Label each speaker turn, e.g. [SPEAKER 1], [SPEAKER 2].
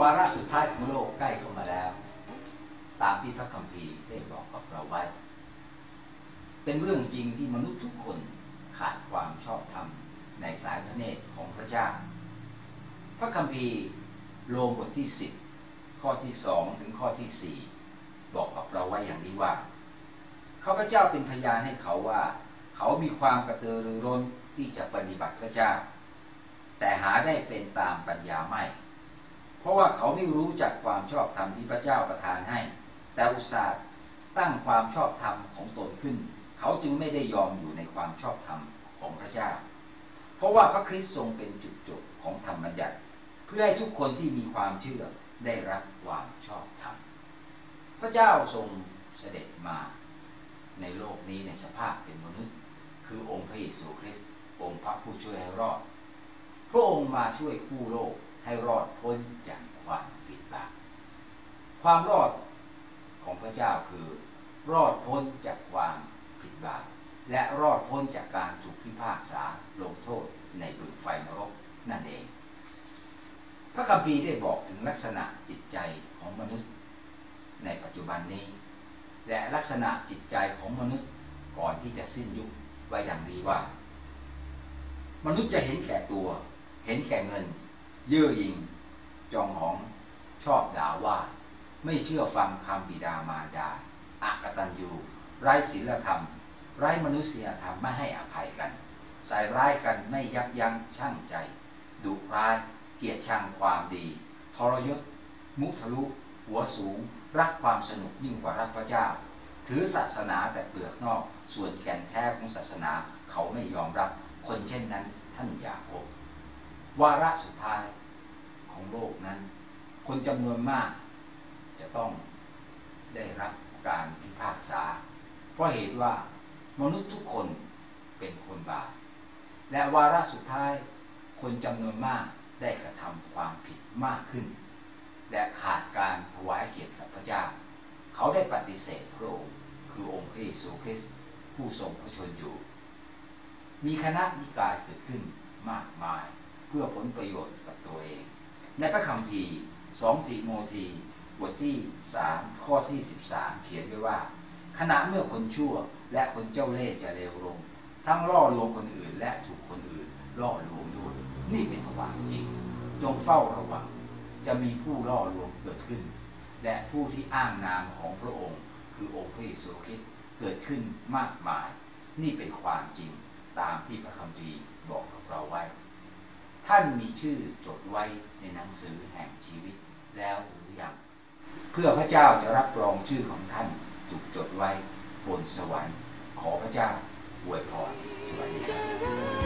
[SPEAKER 1] วาระสุดท้ายของโลกใกล้เข้ามาแล้ว ตามที่พระคัมภีร์ได้บอกกับเราไว้ เป็นเรื่องจริงที่มนุษย์ทุกคนขาดความชอบธรรมในสายพระเนตรของพระเจ้า พระคัมภีร์โรมบทที่10ข้อที่2ถึงข้อที่4บอกกับเราไว้อย่างนี้ว่าข้าพเจ้าเป็นพยานให้เขาว่า เขามีความกระตือรือร้นที่จะปฏิบัติพระเจ้า แต่หาได้เป็นตามปัญญาไม่ เพราะว่าเขาไม่รู้จักความชอบธรรมที่พระเจ้าประทานให้ แต่อุตส่าห์ตั้งความชอบธรรมของตนขึ้น เขาจึงไม่ได้ยอมอยู่ในความชอบธรรมของพระเจ้า เพราะว่าพระคริสต์ทรงเป็นจุดจบของธรรมบัญญัติ เพื่อให้ทุกคนที่มีความเชื่อได้รับความชอบธรรม พระเจ้าทรงเสด็จมาในโลกนี้ในสภาพเป็นมนุษย์ คือองค์พระเยซูคริสต์องค์พระผู้ช่วยให้รอด พระองค์มาช่วยคู่โลก ให้รอดพ้นจากความผิดบาปความรอดของพระเจ้าคือ รอดพ้นจากความผิดบาปและรอดพ้นจากการถูกพิพากษาลงโทษในบึงไฟนรกนั่นเอง พระคัมภีร์ได้บอกถึงลักษณะจิตใจของมนุษย์ ในปัจจุบันนี้ และลักษณะจิตใจของมนุษย์ก่อนที่จะสิ้นยุคไว้อย่างดีว่า มนุษย์จะเห็นแก่ตัว เห็นแก่เงิน เย่อหยิ่งจองหองชอบด่าว่า ไม่เชื่อฟังคำบิดามารดาอากตันยูไร้ศีลธรรม ไร้มนุษยธรรมไม่ให้อภัยกัน ใส่ร้ายกันไม่ยับยั้งชั่งใจ ดุร้าย เกียรติชังความดี ทรยศ มุทะลุ หัวสูง รักความสนุกยิ่งกว่ารักพระเจ้า ถือศาสนาแต่เปลือกนอก ส่วนแก่นแท้ของศาสนาเขาไม่ยอมรับ คนเช่นนั้นท่านอย่าคบวาระสุดท้าย ของโลกนั้น คนจำนวนมาก จะต้องได้รับการพิพากษา เพราะเหตุว่ามนุษย์ทุกคนเป็นคนบาปและวาระสุดท้ายคนจำนวนมากได้กระทำความผิดมากขึ้น และขาดการถวายเกียรติกับพระเจ้า เขาได้ปฏิเสธพระองค์คือองค์พระเยซูคริสต์ผู้ทรงพระชนอยู่ มีคณะนิกายเกิดขึ้นมากมายเพื่อผลประโยชน์กับตัวเอง ในพระคัมภีร์2ติโมธีบทที่3ข้อที่13เขียนไว้ว่า ขณะเมื่อคนชั่วและคนเจ้าเล่ห์จะเลวลง ทั้งล่อลวงคนอื่นและถูกคนอื่นล่อลวงด้วยนี่เป็นความจริง จงเฝ้าระวัง จะมีผู้ล่อลวงเกิดขึ้น และผู้ที่อ้างนามของพระองค์ คือองค์พระเยซูคริสต์เกิดขึ้นมากมาย นี่เป็นความจริงตามที่พระคัมภีร์บอกเรา ท่านมีชื่อจดไว้ในหนังสือแห่งชีวิตแล้วหรือยังเพื่อพระเจ้าจะรับรองชื่อของท่านถูกจดไว้บนสวรรค์ ขอพระเจ้าอวยพรสวัสดีครับ